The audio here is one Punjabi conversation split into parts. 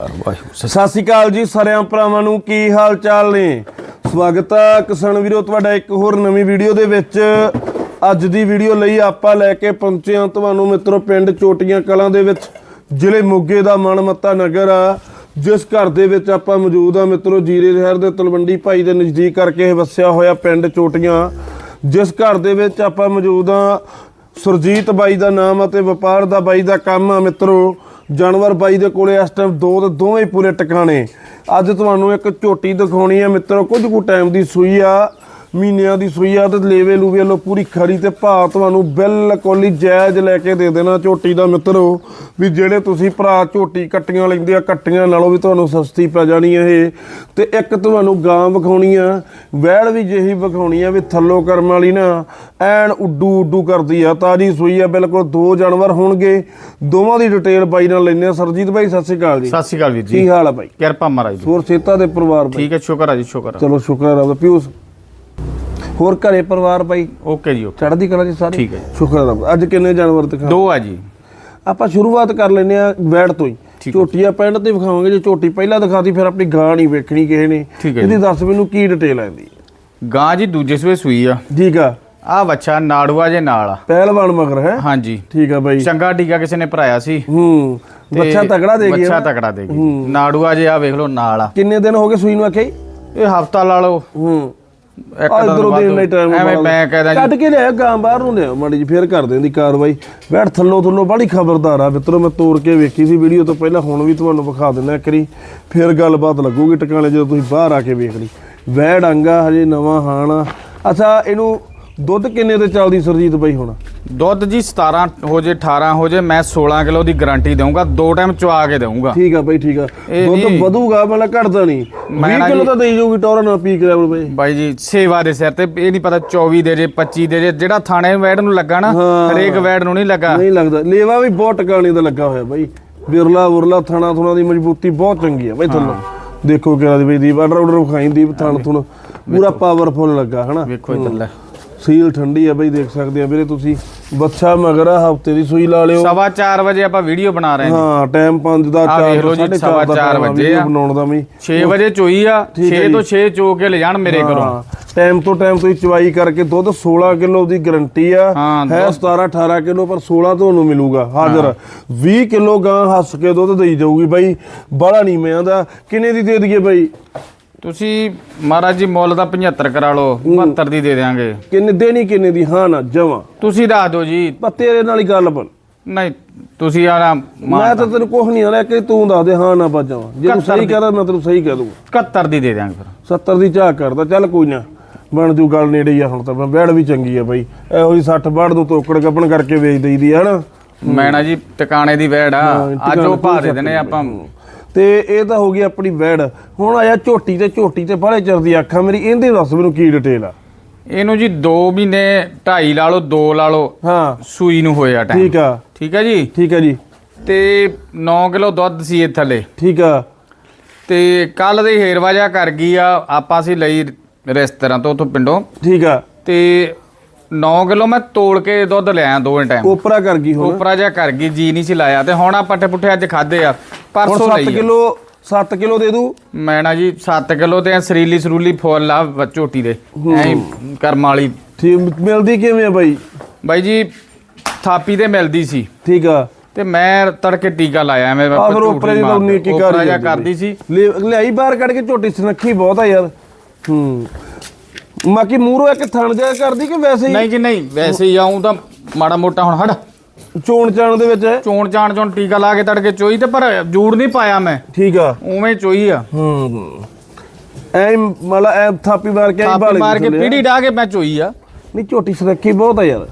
ਵਾਹਿਗੁਰੂ ਸਤਿ ਸ਼੍ਰੀ ਅਕਾਲ ਜੀ ਸਾਰਿਆਂ ਭਰਾਵਾਂ ਨੂੰ, ਕੀ ਹਾਲ ਚਾਲ ਨੇ? ਸਵਾਗਤ ਹੈ ਕਿਸਾਨ ਵੀਰੋ, ਤੁਹਾਡਾ ਇੱਕ ਹੋਰ ਨਵੀਂ ਵੀਡੀਓ ਦੇ ਵਿੱਚ। ਅੱਜ ਦੀ ਵੀਡੀਓ ਲਈ ਆਪਾਂ ਲੈ ਕੇ ਪਹੁੰਚੇ ਹਾਂ ਤੁਹਾਨੂੰ ਮਿੱਤਰੋ, ਪਿੰਡ ਚੋਟੀਆਂ ਕਲਾਂ ਦੇ ਵਿੱਚ, ਜ਼ਿਲ੍ਹੇ ਮੋਗੇ ਦਾ ਮਨਮੱਤਾ ਨਗਰ ਆ। ਜਿਸ ਘਰ ਦੇ ਵਿੱਚ ਆਪਾਂ ਮੌਜੂਦ ਆ ਮਿੱਤਰੋ, ਜੀਰੇ ਸ਼ਹਿਰ ਦੇ ਤਲਵੰਡੀ ਭਾਈ ਦੇ ਨਜ਼ਦੀਕ ਕਰਕੇ ਇਹ ਵਸਿਆ ਹੋਇਆ ਪਿੰਡ ਚੋਟੀਆਂ। ਜਿਸ ਘਰ ਦੇ ਵਿੱਚ ਆਪਾਂ ਮੌਜੂਦ ਆ, ਸੁਰਜੀਤ ਬਾਈ ਦਾ ਨਾਮ ਅਤੇ ਵਪਾਰ ਦਾ ਬਾਈ ਦਾ ਕੰਮ ਆ ਮਿੱਤਰੋ। ਜਾਨਵਰ ਬਾਈ ਦੇ ਕੋਲੇ ਇਸ ਟਾਈਮ ਦੋ ਤੇ ਦੋਵੇਂ ਪੂਰੇ ਟਿਕਾਣੇ। ਅੱਜ ਤੁਹਾਨੂੰ ਇੱਕ ਝੋਟੀ ਦਿਖਾਉਣੀ ਹੈ ਮਿੱਤਰੋ, ਕੁਝ ਕੁ ਟਾਈਮ ਦੀ ਸੂਈ ਆ। ਮਹੀਨਿਆਂ ਦੀ ਸੂਈ ਆ ਤੇ ਲੇਵੇ ਲੂਵੇ ਲੋ ਪੂਰੀ ਖਰੀ ਤੇ ਭਾਅ ਤੁਹਾਨੂੰ ਬਿਲਕੁਲ ਹੀ ਜਾਇਜ਼ ਲੈ ਕੇ ਦੇ ਦੇਣਾ ਝੋਟੀ ਦਾ ਮਿੱਤਰੋ। ਵੀ ਜਿਹੜੇ ਤੁਸੀਂ ਭਰਾ ਝੋਟੀ ਕੱਟੀਆਂ ਲੈਂਦੇ ਆ ਕੱਟੀਆਂ ਨਾਲੋਂ ਵੀ ਤੁਹਾਨੂੰ ਸਸਤੀ ਪੈ ਜਾਣੀ ਆ ਇਹ। ਤੇ ਇੱਕ ਤੁਹਾਨੂੰ ਗਾਂ ਵਿਖਾਉਣੀ ਆ ਵੈੜ ਵੀ ਜਿਹੀ ਵਿਖਾਉਣੀ ਆ ਵੀ ਥੱਲੋ ਕਰਮ ਵਾਲੀ ਨਾ ਐਨ ਉੱਡੂ ਉੱਡੂ ਕਰਦੀ ਆ। ਤਾਜੀ ਸੂਈ ਆ ਬਿਲਕੁਲ ਦੋ ਜਾਨਵਰ ਹੋਣਗੇ। ਦੋਵਾਂ ਦੀ ਡਿਟੇਲ ਬਾਈ ਨਾਲ ਲੈਣੇ ਆ। ਸਰਜੀਤ ਬਾਈ ਸਤਿ ਸ਼੍ਰੀ ਅਕਾਲ ਜੀ। ਸਤਿ ਸ਼੍ਰੀ ਅਕਾਲ ਵੀਰ ਜੀ। ਕੀ ਹਾਲ ਆ ਬਾਈ? ਕਿਰਪਾ ਮਹਾਰਾਜ ਜੀ ਹੋਰ ਸੇਤਾ ਦੇ ਪਰਿਵਾਰ ਬਾਈ? ਠੀਕ ਹੈ ਸ਼ੁਕਰ ਹੈ ਜੀ ਸ਼ੁਕਰ ਚਲੋ ਸ਼ੁਕਰ ਦਾ। ਪਿਊਸ ਹੋਰ ਘਰੇ ਪਰਿਵਾਰ ਬਾਈ? ਓਕੇ ਜੀ ਓਕੇ। ਚੜ੍ਹਦੀ ਕਲਾ ਜੀ ਸਾਰੇ? ਠੀਕ ਹੈ ਜੀ। ਸ਼ੁਕਰ ਹੈ ਰੱਬ। ਦਾ। ਅੱਜ ਕਿੰਨੇ ਜਾਨਵਰ ਦਿਖਾ ਦੋ ਆ ਜੀ। ਆਪਾਂ ਸ਼ੁਰੂਆਤ ਕਰ ਲੈਨੇ ਆ ਵੈੜ ਤੋਂ ਹੀ। ਝੋਟੀਆਂ ਪਿੰਡ ਤੇ ਵਿਖਾਵਾਂਗੇ ਜੇ ਝੋਟੀ ਪਹਿਲਾਂ ਦਿਖਾਤੀ ਫਿਰ ਆਪਣੀ ਗਾਂ ਨਹੀਂ ਵੇਖਣੀ ਕਿਸੇ ਨੇ। ਠੀਕ ਹੈ ਇਹਦੀ ਦੱਸ ਮੈਨੂੰ ਕੀ ਡਿਟੇਲ ਆਂਦੀ ਗਾਂ ਜੀ ਦੂਜੇ ਸਵੇ ਸੂਈ ਆ। ਠੀਕ ਆ। ਆ ਬੱਚਾ ਨਾੜੂਆ ਜੇ ਨਾਲ ਆ। ਪਹਿਲਵਾਨ ਮਗਰ ਹੈ? ਹਾਂਜੀ। ਠੀਕ ਆ ਬਾਈ। ਚੰਗਾ ਟੀਕਾ ਕਿਸੇ ਨੇ ਭਰਾਇਆ ਸੀ। ਹੂੰ। ਤੇ ਬੱਚਾ ਤਗੜਾ ਦੇ ਗਿਆ ਬੱਚਾ ਤਕੜਾ ਦੇ ਗਈ। ਨਾੜੂਆ ਜੇ ਆ ਵੇਖ ਲਓ ਨਾਲ ਆ। ਕਿੰਨੇ ਦਿਨ ਹੋ ਗਏ ਸੂਈ ਨੂੰ ਆਖਿਆ ਜੀ? ਇਹ ਹਫਤਾ ਲਾ ਲਓ। ਹੂੰ। ਇੱਕ ਦਿਨ ਇਧਰੋਂ ਦੇਣ ਲਈ ਟਾਈਮ ਐਵੇਂ ਮੈਂ ਕਹਿਦਾ ਕੱਢ ਕੇ ਲਿਆ ਗਾਂ ਬਾਹਰ ਨੂੰ ਲਿਆ। ਮਾੜੀ ਜੀ ਫੇਰ ਕਰ ਦੇਂਦੀ ਕਾਰਵਾਈ। ਬੈਠ ਥੱਲੋਂ ਥੱਲੋਂ ਬੜੀ ਖਬਰਦਾਰ ਆ। ਮਿੱਤਰੋ ਮੈਂ ਤੋੜ ਕੇ ਵੇਖੀ ਸੀ ਵੀਡੀਓ ਤੋਂ ਪਹਿਲਾਂ। ਹੁਣ ਵੀ ਤੁਹਾਨੂੰ ਵਿਖਾ ਦਿੰਦਾ ਕਰੀ ਫੇਰ ਗੱਲਬਾਤ ਲੱਗੂਗੀ ਟਿਕਾਣੇ ਜਦੋਂ ਤੁਸੀਂ ਬਾਹਰ ਆ ਕੇ ਵੇਖ ਲਈ। ਵੈੜ ਅੰਗਾ ਹਜੇ ਨਵਾਂ ਹਾਣਾ ਅੱਛਾ ਇਹਨੂੰ ਦੁੱਧ ਕਿੰਨੇ ਤੇ ਚੱਲਦੀ ਸਰਜੀਤ ਬਾਈ ਹੁਣ? ਦੁੱਧ ਜੀ 17 ਹੋ ਜੇ 18 ਹੋ ਜੇ ਮੈਂ 16 ਕਿਲੋ ਦੀ ਗਾਰੰਟੀ ਦਊਂਗਾ ਦੋ ਟਾਈਮ ਚਵਾ ਕੇ ਦਊਂਗਾ। ਠੀਕ ਆ ਬਾਈ ਠੀਕ ਆ। ਦੁੱਧ ਵਧੂਗਾ ਮਤਲਬ ਘਟਦਾ ਨਹੀਂ। ਮੈਂ 20 ਨਾ ਕਿਲੋ ਤਾਂ ਦੇਈ ਜਾਊਗੀ ਟੋਰਾ ਨਾਲ ਪੀਕ ਲੈਵਲ ਬਾਈ। ਬਾਈ ਜੀ ਸੇਵਾ ਦੇ ਸਿਰ ਤੇ ਇਹ ਨਹੀਂ ਪਤਾ 24 ਦੇ ਜੇ 25 ਦੇ ਜੇ ਜਿਹੜਾ ਥਾਣੇ ਵੈੜ ਨੂੰ ਲੱਗਾ ਨਾ। ਹਰੇਕ ਵੈੜ ਨੂੰ ਨਹੀਂ ਲੱਗਾ। ਨਹੀਂ ਲੱਗਦਾ। ਲੇਵਾ ਵੀ ਬਹੁਤ ਟਿਕਾਣੇ ਦਾ ਲੱਗਾ ਹੋਇਆ ਬਾਈ। ਵਿਰਲਾ ਉਰਲਾ ਥਣਾ ਥੁਣਾ ਦੀ ਮਜ਼ਬੂਤੀ ਬਹੁਤ ਚੰਗੀ ਆ ਬਾਈ ਥੱਲੋਂ। ਦੇਖੋ ਕਿਹੜਾ ਦੀ ਬਈ ਦੀਪ ਆਰਡਰ ਆਰਡਰ ਵਿਖਾਈ ਦੀਪ ਥਣ ਥੁਣ। ਪੂਰਾ ਪਾਵਰਫੁਲ ਲੱਗਾ ਹਨਾ? ਵੇਖੋ ਇੱਧਰ ਲੈ ਸੀਲ ਠੰਡੀ ਆ ਬਈ ਦੇਖ ਸਕਦੇ ਆ ਵੀਰੇ ਤੁਸੀਂ। ਬੱਚਾ ਮਗਰ ਹਫ਼ਤੇ ਦੀ ਸੂਈ ਲਾ ਲਿਓ। ਸਵਾ 4 ਵਜੇ ਆਪਾਂ ਵੀਡੀਓ ਬਣਾ ਰਹੇ ਹਾਂ ਹਾਂ ਟਾਈਮ 5 ਦਾ ਆਹ 4 ਵੇਖ ਲਓ ਜੀ, ਸਵਾ ਚਾਰ ਵਜੇ ਆ। ਬਣਾਉਣ ਦਾ ਵੀ। 6 ਵਜੇ ਚੋਈ ਆ 6 ਤੋਂ 6 ਚੋ ਕੇ ਲੈ ਜਾਣ ਮੇਰੇ ਘਰੋਂ। ਟਾਈਮ ਤੋਂ ਟਾਈਮ ਤੁਸੀਂ ਚਵਾਈ ਕਰਕੇ ਦੁੱਧ 16 ਕਿਲੋ ਦੀ ਗਰੰਟੀ ਆ। ਹਾਂ, ਹੈ 17 18 ਕਿਲੋ ਪਰ 16 ਤੁਹਾਨੂੰ ਮਿਲੂਗਾ ਹਾਜ਼ਰ। 20 ਕਿਲੋ ਗਾਂ ਹੱਸ ਕੇ ਦੁੱਧ ਦੇਈ ਜਾਊਗੀ ਬਾਈ ਬੜਾ ਨਹੀਂ ਮੈਂ ਆਂਦਾ ਕਿੰਨੇ ਦੀ ਦੇ ਦਈਏ ਬਾਈ? ਤੁਸੀਂ ਮਹਾਰਾਜ ਜੀ ਮੁੱਲ ਦਾ 75 ਕਰਾ ਲਓ 72 ਦੀ ਦੇ ਦੇਾਂਗੇ ਕਿੰਨੇ ਦੇਣੀ ਕਿੰਨੇ ਦੀ ਹਾਂ ਨਾ ਜਮਾ। ਤੁਸੀਂ ਦੱਸ ਦਿਓ ਜੀ। ਪਰ ਤੇਰੇ ਨਾਲ ਹੀ ਗੱਲ ਬਣ। ਨਹੀਂ ਤੁਸੀਂ ਆ ਮੈਂ ਤਾਂ ਤੈਨੂੰ ਕੁਝ ਨਹੀਂ ਆਣਾ ਕਿ ਤੂੰ ਦੱਸ ਦੇ ਹਾਂ ਨਾ ਬਾਜਾਵਾਂ ਜੇ ਤੂੰ ਸਹੀ ਕਹਦਾ ਮੈਂ ਤੈਨੂੰ ਸਹੀ ਕਹਿ ਦੂੰਗਾ। 71 ਦੀ ਦੇ ਦੇਾਂਗੇ ਫਿਰ। 70 ਦੀ ਝਾਕ ਕਰਦਾ ਚੱਲ ਕੋਈ ਨਾ ਬਣ ਜੂ ਗੱਲ ਨੇੜੇ ਹੀ ਆ ਹੁਣ ਤਾਂ ਮੈਂ ਬੈੜ ਵੀ ਚੰਗੀ ਆ ਬਾਈ। ਇਹੋ ਹੀ 60 ਬਾੜ ਨੂੰ ਤੋਕੜ ਗੱਪਣ ਕਰਕੇ ਵੇਚ ਦਈਦੀ ਮੈਂ ਨਾ ਜੀ ਟਿਕਾਣੇ ਦੀ ਵੈੜ ਆ। ਅੱਜ ਉਹ ਭਾ ਦੇ ਦੇਣੇ ਆਪਾਂ। ਤੇ ਇਹ ਤਾਂ ਹੋ ਗਈ ਆਪਣੀ ਵੈੜ। ਹੁਣ ਆਇਆ ਝੋਟੀ ਤੇ ਝੋਟੀ ਤੇ ਬਾਹਲੇ ਚਿਰ ਅੱਖਾਂ ਮੇਰੀ ਇਹਦੇ ਦੱਸ ਮੈਨੂੰ ਕੀ ਡਿਟੇਲ ਆ। ਇਹਨੂੰ ਜੀ 2 ਮਹੀਨੇ 2.5 ਲਾ ਲਓ 2 ਲਾ ਲਓ। ਹਾਂ। ਸੂਈ ਨੂੰ ਹੋਇਆ ਟਾਈਮ ਠੀਕ ਆ। ਠੀਕ ਹੈ ਜੀ? ਠੀਕ ਆ ਜੀ। ਤੇ 9 ਕਿਲੋ ਦੁੱਧ ਸੀ ਇਹ ਥੱਲੇ। ਠੀਕ ਆ। ਤੇ ਕੱਲ ਦੇ ਹੇਰਵਾਜਾ ਕਰ ਗਈ ਆ। ਆਪਾਂ ਸੀ ਲਈ ਰਿਸ਼ਤੇਦਾਰਾਂ ਤੋਂ ਉਥੋਂ ਪਿੰਡੋਂ। ਠੀਕ ਆ। ਤੇ 9 ਕਿਲੋ ਮੈਂ ਤੋਲ ਕੇ ਦੁੱਧ ਲਿਆ ਦੋਵੇਂ ਟਾਈਮ ਉਪਰਾ ਕਰ ਗਈ ਹੁਣ। ਉਪਰਾ ਜਿਹਾ ਕਰ ਗਈ ਜੀ ਨਹੀਂ ਸੀ ਲਾਇਆ। ਤੇ ਹੁਣ ਆ ਪੱਠੇ ਪੁੱਠੇ ਅੱਜ ਖਾਦੇ ਆ। ਪਰਸੋਂ 7 ਲਈ ਆ। ਕਿਲੋ 7 ਕਿਲੋ ਦੇ ਦੂ। ਮੈਂ ਨਾ ਜੀ 7 ਕਿਲੋ ਤੇ ਸਰੀਲੀ ਸਰੂਲੀ ਫੁੱਲ ਆ ਝੋਟੀ ਦੇ। ਐਂ ਕਰਮ ਵਾਲੀ। ਠੀਕ ਮਿਲਦੀ ਕਿਵੇਂ ਆ ਬਾਈ? ਬਾਈ ਜੀ ਥਾਪੀ ਤੇ ਮਿਲਦੀ ਸੀ। ਠੀਕ ਆ। ਤੇ ਮੈਂ ਤੜਕੇ ਟੀਕਾ ਲਾਇਆ ਮੈਂ ਫਿਰ ਉਪਰੇ ਦੀ ਤਾਂ ਉਨੀ ਕੀ ਕਰ ਜਿਹਾ ਕਰਦੀ ਸੀ। ਲਿਆਈ ਬਾਹਰ ਕੱਢ ਕੇ ਝੋਟੀ ਸੁਨੱਖੀ ਬਹੁਤ ਆ ਯਾਰ। ਹੂੰ। ਮਾਕੀ ਮੂਰੋ ਇੱਕ ਥਣ ਜਿਹਾ ਕਰਦੀ ਕਿ ਵੈਸੇ ਹੀ? ਨਹੀਂ ਜੀ ਨਹੀਂ ਵੈਸੇ ਹੀ ਆਉਂ ਤਾਂ ਮਾੜਾ ਮੋਟਾ ਹੁਣ ਹਟ। ਚੋਣ ਚਾਣ ਦੇ ਵਿੱਚ ਹੈ? ਚੋਣ ਚਾਣ ਚੋਣ ਟੀਕਾ ਲਾ ਕੇ ਤੜਕੇ ਚੋਈ ਤੇ ਪਰ ਜੂੜ ਨਹੀਂ ਪਾਇਆ ਮੈਂ। ਠੀਕ ਆ। ਉਵੇਂ ਚੋਈ ਆ। ਹੂੰ। ਐ ਮਲਾ ਐ ਥਾਪੀ ਮਾਰ ਕੇ ਆਈ ਥਾਪੀ ਬਾਲੇ ਮਾਰ ਕੇ ਪੀੜੀ ਢਾ ਕੇ ਮੈਂ ਚੋਈ ਆ। ਨਹੀਂ ਝੋਟੀ ਸੁਨੱਖੀ ਬਹੁਤ ਆ ਯਾਰ।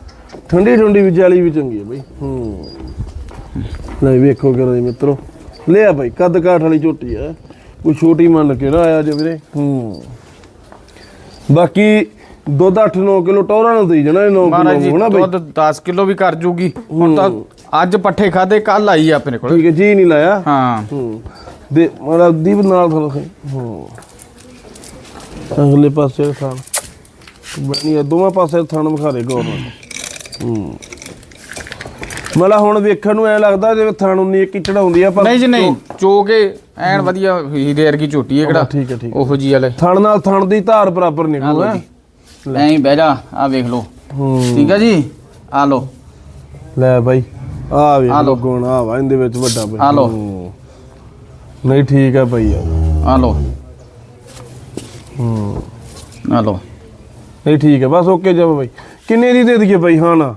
ਠੰਡੀ ਠੰਡੀ ਵੀ ਜਾਲੀ ਵੀ ਚੰਗੀ ਆ ਬਈ। ਹੂੰ। ਲੈ ਵੇਖੋ ਕਰਾਂ ਮਿੱਤਰੋ। ਲਿਆ ਬਈ ਕੱਦ ਕਾਠ ਵਾਲੀ ਝੋਟੀ ਆ। ਕੋਈ ਛੋਟੀ ਮੰਨ ਕੇ ਨਾ ਆਇਆ ਜੇ ਵੀਰੇ। ਹੂੰ। ਬਾਕੀ ਦੁੱਧ 8-9 ਕਿਲੋ ਟੌਰਾਂ ਨੂੰ ਦੇਈ ਜਾਣਾ ਇਹ 9 ਮਹਾਰਾਜ ਜੀ ਕਿਲੋ ਹੋਣਾ ਬਈ। ਦੁੱਧ 10 ਕਿਲੋ ਵੀ ਕਰ ਜੂਗੀ। ਹੁਣ ਤਾਂ ਅੱਜ ਪੱਠੇ ਖਾਦੇ ਕੱਲ ਆਈ ਆ ਆਪਣੇ ਕੋਲ। ਠੀਕ ਹੈ ਜੀ ਨਹੀਂ ਲਾਇਆ। ਹਾਂ। ਹੂੰ। ਦੇ ਮਾਰਾ ਦੀਪ ਨਾਲ ਥੋੜਾ ਸਹੀ ਹੂੰ। ਅਗਲੇ ਪਾਸੇ ਥਾਣ ਬਣੀ ਦੋਵਾਂ ਪਾਸੇ ਥਾਣ ਵਿਖਾ ਦੇ ਗੌਰ ਨਾਲ ਹੂੰ। ਮਤਲਬ ਹੁਣ ਵੇਖਣ ਨੂੰ ਐ ਲੱਗਦਾ ਜਿਵੇਂ ਥਣ ਉਨੀ ਇੱਕ ਹੀ ਚੜਾਉਂਦੀ ਆ ਪਰ ਨਹੀਂ ਜੀ ਨਹੀਂ। ਚੋ ਕੇ ਐਨ ਵਧੀਆ ਹੀਰੇ ਵਰਗੀ ਝੋਟੀ ਹੈ ਕਿਹੜਾ? ਠੀਕ ਹੈ ਠੀਕ ਉਹੋ ਜੀ ਵਾਲੇ। ਥਣ ਨਾਲ ਥਣ ਦੀ ਧਾਰ ਬਰਾਬਰ ਨਿਕਲੂ ਹੈ ਐਂ ਹੀ ਬਹਿ ਜਾ ਆ ਵੇਖ ਲਓ। ਹੂੰ। ਠੀਕ ਹੈ ਜੀ? ਆ ਲਓ। ਲੈ ਬਾਈ ਆ ਵੇ ਆ ਲਓ। ਗੁਣ ਆ ਵਾ ਇਹਦੇ ਵਿੱਚ ਵੱਡਾ ਬਾਈ। ਆ ਲਓ। ਹੂੰ। ਨਹੀਂ ਠੀਕ ਹੈ ਬਾਈ ਯਾਰ ਆ ਲਓ। ਹੂੰ। ਆ ਲਓ। ਨਹੀਂ ਠੀਕ ਹੈ ਬਸ ਓਕੇ ਜਾ ਬਾਈ। ਕਿੰਨੇ ਦੀ ਦੇ ਦਈਏ ਬਾਈ ਹਾਂ ਨਾ?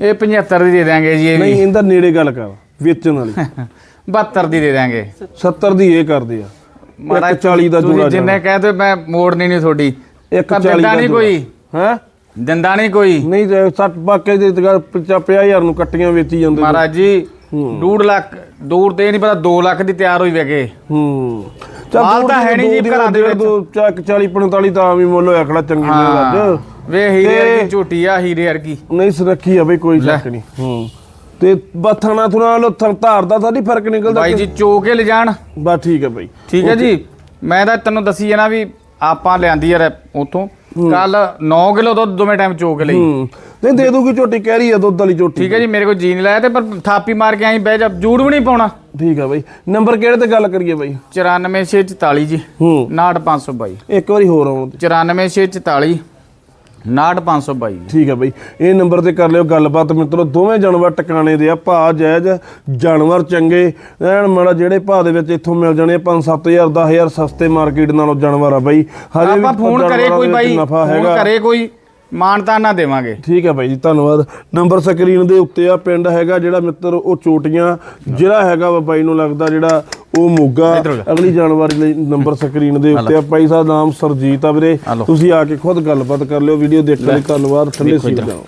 ਇਹ 75 ਦੀ ਦੇ ਦਾਂਗੇ ਜੀ ਇਹ ਨਹੀਂ ਵੀ ਇਹਦਾ ਨੇੜੇ ਗੱਲ ਕਰ ਵੇਚਣ ਵਾਲੀ। 72 ਦੀ ਦੇ ਦਾਂਗੇ 70 ਦੀ ਇਹ ਕਰਦੇ ਆ। ਮਾੜਾ 40 ਦਾ ਤੁਸੀਂ ਜੋੜਾ ਜਿੰਨੇ ਕਹਦੇ ਮੈਂ ਮੋੜਨੀ ਨਹੀਂ ਤੁਹਾਡੀ। ਇੱਕ ਪਰ 40 ਦਿੰਦਾ ਦਾ ਨਹੀਂ। ਕੋਈ। ਹੈ? ਦਿੰਦਾ ਨਹੀਂ ਕੋਈ। ਨਹੀਂ ਤੇ 60 ਬਾਕੇ ਦੇ 50000 ਨੂੰ ਕੱਟੀਆਂ ਵੇਚੀ ਜਾਂਦੇ ਮਹਾਰਾਜ ਜੀ 2 ਲੱਖ ਦੂਰ ਤੇ ਨਹੀਂ ਪਤਾ 2 ਲੱਖ ਦੀ ਤਿਆਰ ਹੋਈ ਵੇਗੇ ਹੂੰ। ਚੱਲ ਤਾਂ ਦੀ ਹੈ ਨੀ ਦੋ ਜੀ ਘਰਾਂ ਦੇ ਦੇ ਵਿੱਚ। ਦੋ ਚੱਕ 40 45 ਤਾਂ ਵੀ ਮੁੱਲ ਹੋਇਆ ਖੜਾ ਚੰਗੀ ਨੇ ਹਾਂ ਅੱਜ। ਵੇ ਹੀਰੇ ਵਰਗੀ ਝੋਟੀ ਆ ਹੀਰੇ ਵਰਗੀ। ਨਹੀਂ ਸੁਰੱਖੀ ਆ ਬਈ ਕੋਈ ਸ਼ੱਕ ਨਹੀਂ ਹੂੰ। ਤੇ ਬਥਣਾ ਥੁਣਾ ਲੋ ਧਾਰ ਦਾ ਤਾਂ ਨਹੀਂ ਫ਼ਰਕ ਨਿਕਲਦਾ ਬਾਈ ਜੀ ਚੋ ਕੇ ਲਿਜਾਣ। ਬਸ ਠੀਕ ਹੈ ਬਈ। ਠੀਕ ਹੈ ਜੀ। ਮੈਂ ਤਾਂ ਤੈਨੂੰ ਦੱਸੀ ਨਾ ਵੀ ਆਪਾਂ ਲਿਆਂਦੀ ਯਾਰ ਉਥੋਂ। ਕੱਲ 9 ਕਿਲੋ ਦੁੱਧ ਦੋਵੇਂ ਟਾਈਮ ਚੋ ਕੇ ਲਈ। ਹੂੰ। ਨਹੀਂ ਦੇ ਦੂਗੀ ਝੋਟੀ ਕਹਿ ਰਹੀ ਆ ਦੁੱਧ ਵਾਲੀ ਝੋਟੀ। ਠੀਕ ਹੈ ਜੀ ਮੇਰੇ ਕੋਲ ਜੀ ਨਹੀਂ ਲਾਇਆ ਤੇ ਪਰ ਥਾਪੀ ਮਾਰ ਕੇ ਆਈ ਬਹਿ ਜਾ ਜੂੜ ਵੀ ਨਹੀਂ ਪਾਉਣਾ। ਠੀਕ ਆ ਬਈ। ਨੰਬਰ ਕਿਹੜੇ ਤੇ ਗੱਲ ਕਰੀਏ ਬਈ? 94644 ਜੀ ਹੂੰ। 69522 ਇੱਕ ਵਾਰੀ ਹੋਰ ਆਉਣ ਤੇ 94644 69522 ਠੀਕ ਆ ਬਈ। ਇਹ ਨੰਬਰ ਤੇ ਕਰ ਲਿਓ ਗੱਲਬਾਤ ਮਿੱਤਰੋ ਦੋਵੇਂ ਜਾਨਵਰ ਟਿਕਾਣੇ ਦੇ ਆ ਭਾਅ ਜਾਇਜ਼ ਜਾਨਵਰ ਚੰਗੇ। ਐਨ ਮਾੜਾ ਜਿਹੜੇ ਭਾਅ ਦੇ ਵਿੱਚ ਇੱਥੋਂ ਮਿਲ ਜਾਣੇ 5-7000 10000 ਸਸਤੇ ਮਾਰਕੀਟ ਨਾਲੋਂ ਜਾਨਵਰ ਆ ਬਈ। ਹਜੇ ਆਪਾਂ ਫੋਨ ਕਰੇ ਕੋਈ ਬਾਈ ਫੋਨ ਕਰੇ ਕੋਈ। ਮਾਨਤਾ ਨਾ ਦੇਵਾਂਗੇ। ਠੀਕ ਹੈ ਬਾਈ ਜੀ ਧੰਨਵਾਦ। ਨੰਬਰ ਸਕਰੀਨ ਦੇ ਉੱਤੇ ਆ ਪਿੰਡ ਹੈਗਾ ਜਿਹੜਾ ਮਿੱਤਰ ਉਹ ਚੋਟੀਆਂ ਜਿਹੜਾ ਹੈਗਾ ਵਾ ਬਾਈ ਨੂੰ ਲੱਗਦਾ ਜਿਹੜਾ ਉਹ ਮੋਗਾ। ਅਗਲੀ ਜਾਣਕਾਰੀ ਲਈ ਨੰਬਰ ਸਕਰੀਨ ਦੇ ਉੱਤੇ ਆ। ਬਾਈ ਸਾਹਿਬ ਨਾਮ ਸਰਜੀਤ ਆ ਵੀਰੇ। ਤੁਸੀਂ ਆ ਕੇ ਖੁਦ ਗੱਲਬਾਤ ਕਰ ਲਿਓ ਵੀਡੀਓ ਦੇਖਣ ਲਈ ਧੰਨਵਾਦ। ਠੰਡੇ ਵੇਖੋ ਸੀ। ਜਾਓ।